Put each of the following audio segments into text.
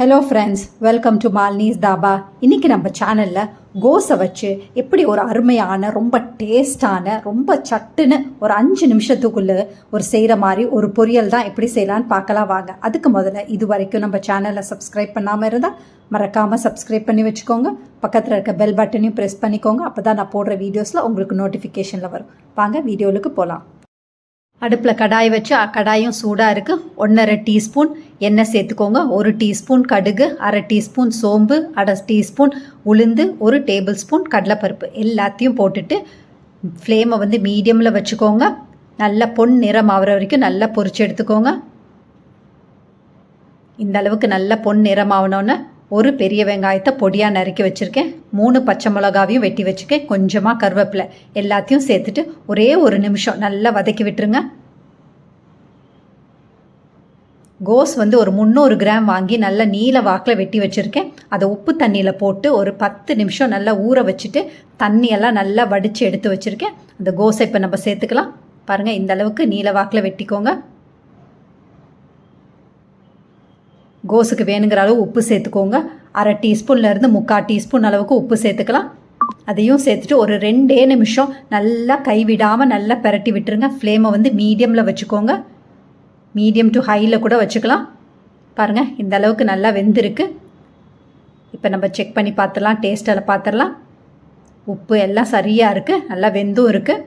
Hello friends welcome to Malnees Dhaba இன்றைக்கி நம்ம சேனலில் கோஸை வச்சு எப்படி ஒரு அருமையான ரொம்ப டேஸ்டான ரொம்ப சட்டுன்னு ஒரு அஞ்சு நிமிஷத்துக்குள்ளே ஒரு செய்கிற மாதிரி ஒரு பொரியல் தான் எப்படி செய்யலான்னு பார்க்கலாம் வாங்க. அதுக்கு முதல்ல இது வரைக்கும் நம்ம சேனலை சப்ஸ்கிரைப் பண்ணாமல் இருந்தால் மறக்காமல் சப்ஸ்கிரைப் பண்ணி வச்சுக்கோங்க. பக்கத்தில் இருக்க பெல் பட்டனையும் ப்ரெஸ் பண்ணிக்கோங்க. அப்போ தான் நான் போடுற வீடியோஸில் உங்களுக்கு நோட்டிஃபிகேஷனில் வரும். வாங்க வீடியோவுக்கு போகலாம் அடுப்பில் கடாய் வச்சு கடாயும் சூடாக இருக்குது ஒன்றரை டீஸ்பூன் எண்ணெய் சேர்த்துக்கோங்க. ஒரு டீஸ்பூன் கடுகு அரை டீஸ்பூன் சோம்பு அரை டீஸ்பூன் உளுந்து ஒரு டேபிள் ஸ்பூன் கடலைப்பருப்பு. எல்லாத்தையும் போட்டுட்டு ஃப்ளேமை வந்து மீடியமில் வச்சுக்கோங்க. நல்லா பொன் நிறம் ஆகிற வரைக்கும் நல்லா பொறிச்சு எடுத்துக்கோங்க. இந்த அளவுக்கு நல்லா பொன் நிறம் ஆகணுன்னு ஒரு பெரிய வெங்காயத்தை பொடியாக நறுக்கி வச்சுருக்கேன். மூணு பச்சை மிளகாவையும் வெட்டி வச்சுருக்கேன். கொஞ்சமாக கருவேப்பிலை எல்லாத்தையும் சேர்த்துட்டு ஒரே ஒரு நிமிஷம் நல்லா வதக்கி விட்டுருங்க. கோஸ் வந்து ஒரு முந்நூறு கிராம் வாங்கி நல்லா நீல வாக்கில் வெட்டி வச்சுருக்கேன். அதை உப்பு தண்ணியில் போட்டு ஒரு பத்து நிமிஷம் நல்லா ஊற வச்சுட்டு தண்ணியெல்லாம் நல்லா வடித்து எடுத்து வச்சுருக்கேன். அந்த கோஸை இப்போ நம்ம சேர்த்துக்கலாம். பாருங்கள் இந்த அளவுக்கு நீல வாக்கில் வெட்டிக்கோங்க. கோஸுக்கு வேணுங்கிற அளவு உப்பு சேர்த்துக்கோங்க. அரை டீஸ்பூன்லேருந்து முக்கால் டீஸ்பூன் அளவுக்கு உப்பு சேர்த்துக்கலாம். அதையும் சேர்த்துட்டு ஒரு ரெண்டே நிமிஷம் நல்லா கைவிடாமல் நல்லா பெரட்டி விட்டுருங்க. ஃப்ளேமை வந்து மீடியமில் வச்சுக்கோங்க. மீடியம் டு ஹையில் கூட வச்சுக்கலாம். பாருங்கள் இந்த அளவுக்கு நல்லா வெந்திருக்கு. இப்போ நம்ம செக் பண்ணி பார்த்துடலாம் டேஸ்ட்டில் பார்த்துடலாம். உப்பு எல்லாம் சரியாக இருக்குது நல்லா வெந்தும் இருக்குது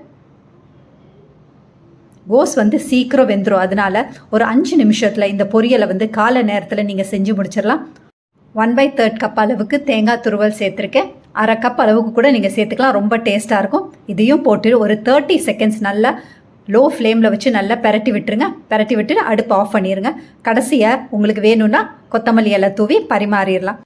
கோஸ் வந்து சீக்கிரம் வெந்துடும் அதனால ஒரு அஞ்சு நிமிஷத்தில் இந்த பொரியலை வந்து காலை நேரத்தில் நீங்கள் செஞ்சு முடிச்சிடலாம். ஒன் பை தேர்ட் கப் அளவுக்கு தேங்காய் துருவல் சேர்த்துருக்கேன். அரை கப் அளவுக்கு கூட நீங்கள் சேர்த்துக்கலாம். ரொம்ப டேஸ்ட்டாக இருக்கும். இதையும் போட்டு ஒரு தேர்ட்டி செகண்ட்ஸ் நல்லா லோ ஃப்ளேமில் வச்சு நல்லா பெரட்டி விட்டுருங்க. பெரட்டி விட்டுட்டு அடுப்பு ஆஃப் பண்ணிடுங்க கடைசியாக உங்களுக்கு வேணும்னா கொத்தமல்லி இலை தூவி பரிமாறிடலாம்.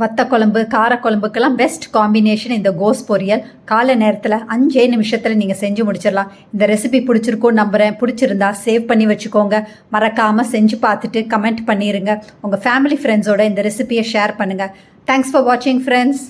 வத்த குழம்பு காரக்குழம்புக்கெல்லாம் பெஸ்ட் காம்பினேஷன் இந்த கோஸ் பொரியல். காலை நேரத்தில் அஞ்சே நிமிஷத்தில் நீங்கள் செஞ்சு முடிச்சிடலாம் இந்த ரெசிபி பிடிச்சிருக்கோம் நம்புகிறேன் பிடிச்சிருந்தா சேவ் பண்ணி வச்சுக்கோங்க. மறக்காமல் செஞ்சு பார்த்துட்டு கமெண்ட் பண்ணிடுங்க உங்கள் ஃபேமிலி ஃப்ரெண்ட்ஸோட இந்த ரெசிபியை ஷேர் பண்ணுங்கள் தேங்க்ஸ் ஃபார் வாட்சிங் ஃப்ரெண்ட்ஸ்